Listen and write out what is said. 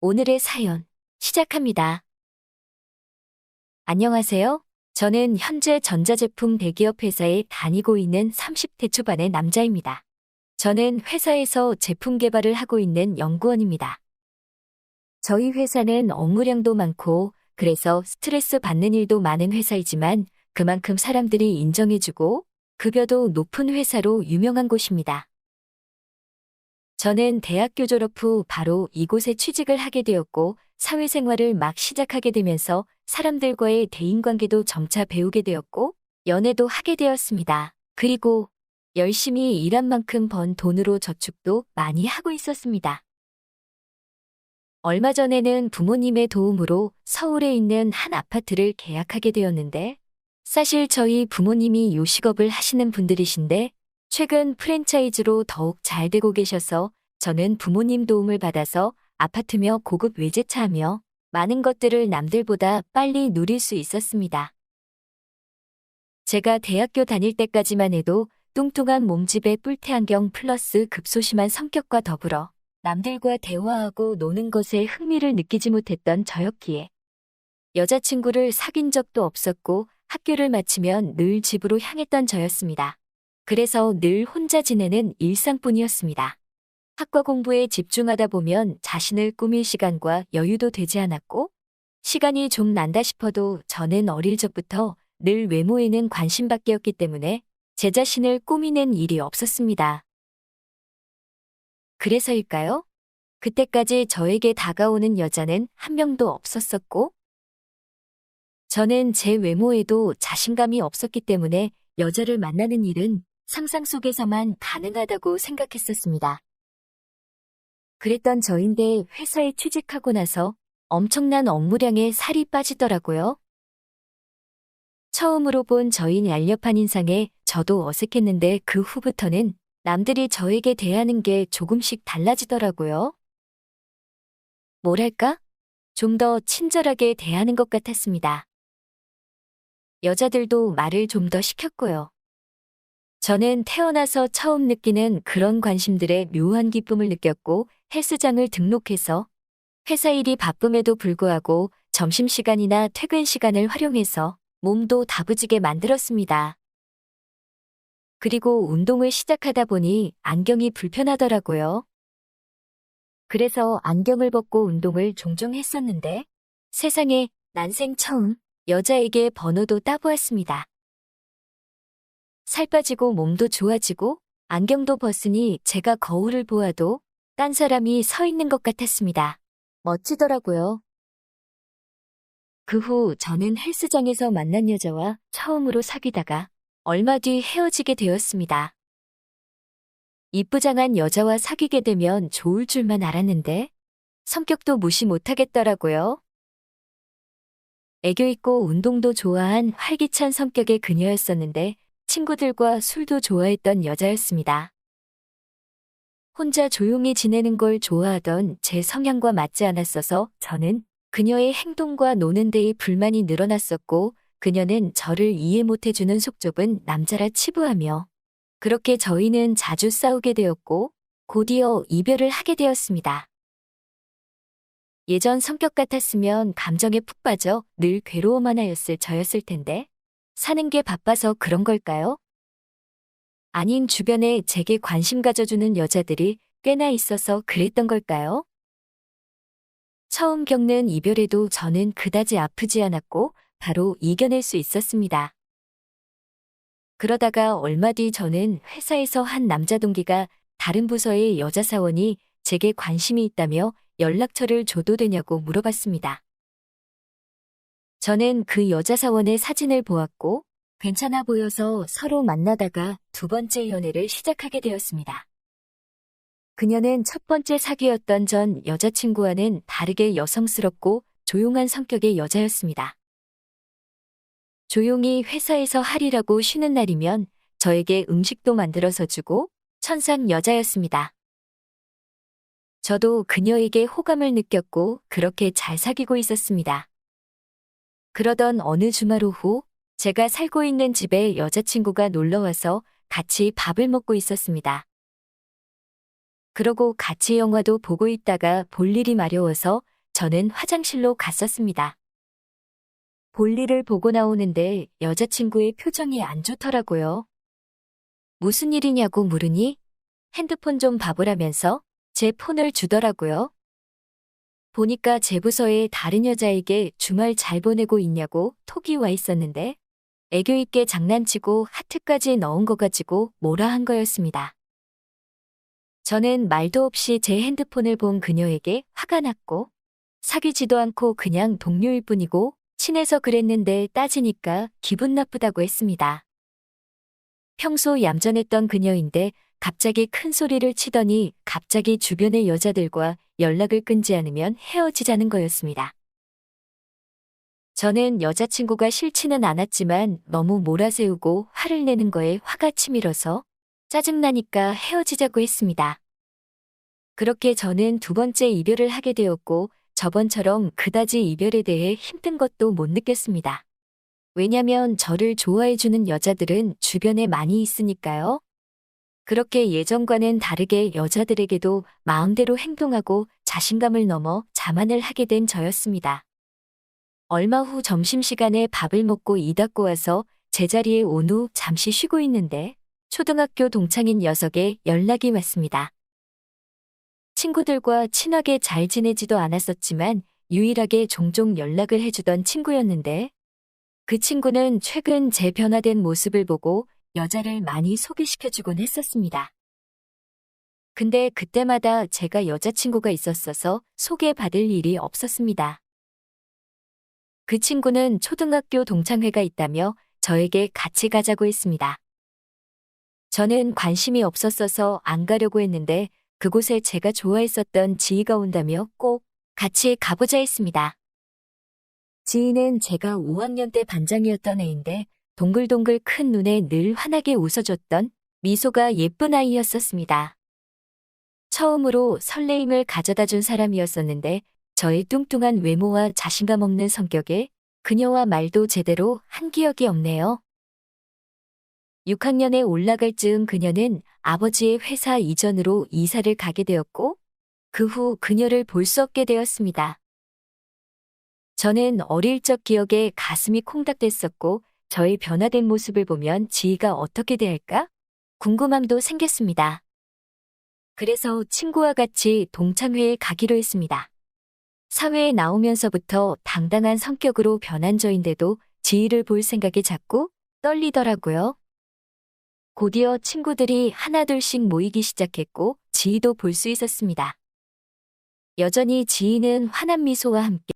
오늘의 사연 시작합니다. 안녕하세요. 저는 현재 전자제품 대기업 회사에 다니고 있는 30대 초반의 남자입니다. 저는 회사에서 제품 개발을 하고 있는 연구원입니다. 저희 회사는 업무량도 많고 그래서 스트레스 받는 일도 많은 회사이지만 그만큼 사람들이 인정해주고 급여도 높은 회사로 유명한 곳입니다. 저는 대학교 졸업 후 바로 이곳에 취직을 하게 되었고 사회생활을 막 시작하게 되면서 사람들과의 대인관계도 점차 배우게 되었고 연애도 하게 되었습니다. 그리고 열심히 일한 만큼 번 돈으로 저축도 많이 하고 있었습니다. 얼마 전에는 부모님의 도움으로 서울에 있는 한 아파트를 계약하게 되었는데 사실 저희 부모님이 요식업을 하시는 분들이신데 최근 프랜차이즈로 더욱 잘 되고 계셔서 저는 부모님 도움을 받아서 아파트며 고급 외제차하며 많은 것들을 남들보다 빨리 누릴 수 있었습니다. 제가 대학교 다닐 때까지만 해도 뚱뚱한 몸집에 뿔테 안경 플러스 급소심한 성격과 더불어 남들과 대화하고 노는 것에 흥미를 느끼지 못했던 저였기에 여자친구를 사귄 적도 없었고 학교를 마치면 늘 집으로 향했던 저였습니다. 그래서 늘 혼자 지내는 일상뿐이었습니다. 학과 공부에 집중하다 보면 자신을 꾸밀 시간과 여유도 되지 않았고 시간이 좀 난다 싶어도 저는 어릴 적부터 늘 외모에는 관심밖에였기 때문에 제 자신을 꾸미는 일이 없었습니다. 그래서일까요? 그때까지 저에게 다가오는 여자는 한 명도 없었었고 저는 제 외모에도 자신감이 없었기 때문에 여자를 만나는 일은 상상 속에서만 가능하다고 생각했었습니다. 그랬던 저인데 회사에 취직하고 나서 엄청난 업무량에 살이 빠지더라고요. 처음으로 본 저희 날렵한 인상에 저도 어색했는데 그 후부터는 남들이 저에게 대하는 게 조금씩 달라지더라고요. 뭐랄까? 좀 더 친절하게 대하는 것 같았습니다. 여자들도 말을 좀 더 시켰고요. 저는 태어나서 처음 느끼는 그런 관심들의 묘한 기쁨을 느꼈고 헬스장을 등록해서 회사 일이 바쁨에도 불구하고 점심시간이나 퇴근 시간을 활용해서 몸도 다부지게 만들었습니다. 그리고 운동을 시작하다 보니 안경이 불편하더라고요. 그래서 안경을 벗고 운동을 종종 했었는데 세상에 난생 처음 여자에게 번호도 따보았습니다. 살 빠지고 몸도 좋아지고 안경도 벗으니 제가 거울을 보아도 딴 사람이 서 있는 것 같았습니다. 멋지더라고요. 그 후 저는 헬스장에서 만난 여자와 처음으로 사귀다가 얼마 뒤 헤어지게 되었습니다. 이쁘장한 여자와 사귀게 되면 좋을 줄만 알았는데 성격도 무시 못하겠더라고요. 애교 있고 운동도 좋아한 활기찬 성격의 그녀였었는데 친구들과 술도 좋아했던 여자였습니다. 혼자 조용히 지내는 걸 좋아하던 제 성향과 맞지 않았어서 저는 그녀의 행동과 노는 데에 불만이 늘어났었고 그녀는 저를 이해 못해주는 속 좁은 남자라 치부하며 그렇게 저희는 자주 싸우게 되었고 곧이어 이별을 하게 되었습니다. 예전 성격 같았으면 감정에 푹 빠져 늘 괴로워만 하였을 저였을 텐데 사는 게 바빠서 그런 걸까요? 아닌 주변에 제게 관심 가져주는 여자들이 꽤나 있어서 그랬던 걸까요? 처음 겪는 이별에도 저는 그다지 아프지 않았고 바로 이겨낼 수 있었습니다. 그러다가 얼마 뒤 저는 회사에서 한 남자 동기가 다른 부서의 여자 사원이 제게 관심이 있다며 연락처를 줘도 되냐고 물어봤습니다. 저는 그 여자 사원의 사진을 보았고 괜찮아 보여서 서로 만나다가 두 번째 연애를 시작하게 되었습니다. 그녀는 첫 번째 사귀었던 전 여자친구와는 다르게 여성스럽고 조용한 성격의 여자였습니다. 조용히 회사에서 할일하고 쉬는 날이면 저에게 음식도 만들어서 주고 천상 여자였습니다. 저도 그녀에게 호감을 느꼈고 그렇게 잘 사귀고 있었습니다. 그러던 어느 주말 오후 제가 살고 있는 집에 여자친구가 놀러와서 같이 밥을 먹고 있었습니다. 그러고 같이 영화도 보고 있다가 볼 일이 마려워서 저는 화장실로 갔었습니다. 볼일을 보고 나오는데 여자친구의 표정이 안 좋더라고요. 무슨 일이냐고 물으니 핸드폰 좀 봐보라면서 제 폰을 주더라고요. 보니까 제 부서에 다른 여자에게 주말 잘 보내고 있냐고 톡이 와 있었는데 애교 있게 장난치고 하트까지 넣은 거 가지고 뭐라 한 거였습니다. 저는 말도 없이 제 핸드폰을 본 그녀에게 화가 났고 사귀지도 않고 그냥 동료일 뿐이고 친해서 그랬는데 따지니까 기분 나쁘다고 했습니다. 평소 얌전했던 그녀인데 갑자기 큰 소리를 치더니 갑자기 주변의 여자들과 연락을 끊지 않으면 헤어지자는 거였습니다. 저는 여자친구가 싫지는 않았지만 너무 몰아세우고 화를 내는 거에 화가 치밀어서 짜증나니까 헤어지자고 했습니다. 그렇게 저는 두 번째 이별을 하게 되었고 저번처럼 그다지 이별에 대해 힘든 것도 못 느꼈습니다. 왜냐면 저를 좋아해주는 여자들은 주변에 많이 있으니까요. 그렇게 예전과는 다르게 여자들에게도 마음대로 행동하고 자신감을 넘어 자만을 하게 된 저였습니다. 얼마 후 점심시간에 밥을 먹고 이 닦고 와서 제자리에 온 후 잠시 쉬고 있는데 초등학교 동창인 녀석의 연락이 왔습니다. 친구들과 친하게 잘 지내지도 않았었지만 유일하게 종종 연락을 해주던 친구였는데 그 친구는 최근 제 변화된 모습을 보고 여자를 많이 소개시켜주곤 했었습니다. 근데 그때마다 제가 여자친구가 있었어서 소개받을 일이 없었습니다. 그 친구는 초등학교 동창회가 있다며 저에게 같이 가자고 했습니다. 저는 관심이 없었어서 안 가려고 했는데 그곳에 제가 좋아했었던 지희가 온다며 꼭 같이 가보자 했습니다. 지희는 제가 5학년 때 반장이었던 애인데 동글동글 큰 눈에 늘 환하게 웃어줬던 미소가 예쁜 아이였었습니다. 처음으로 설레임을 가져다 준 사람이었었는데 저의 뚱뚱한 외모와 자신감 없는 성격에 그녀와 말도 제대로 한 기억이 없네요. 6학년에 올라갈 즈음 그녀는 아버지의 회사 이전으로 이사를 가게 되었고 그 후 그녀를 볼 수 없게 되었습니다. 저는 어릴 적 기억에 가슴이 콩닥댔었고 저의 변화된 모습을 보면 지희가 어떻게 대할까? 궁금함도 생겼습니다. 그래서 친구와 같이 동창회에 가기로 했습니다. 사회에 나오면서부터 당당한 성격으로 변한 저인데도 지희를 볼 생각이 자꾸 떨리더라고요. 곧이어 친구들이 하나둘씩 모이기 시작했고 지희도 볼 수 있었습니다. 여전히 지희는 환한 미소와 함께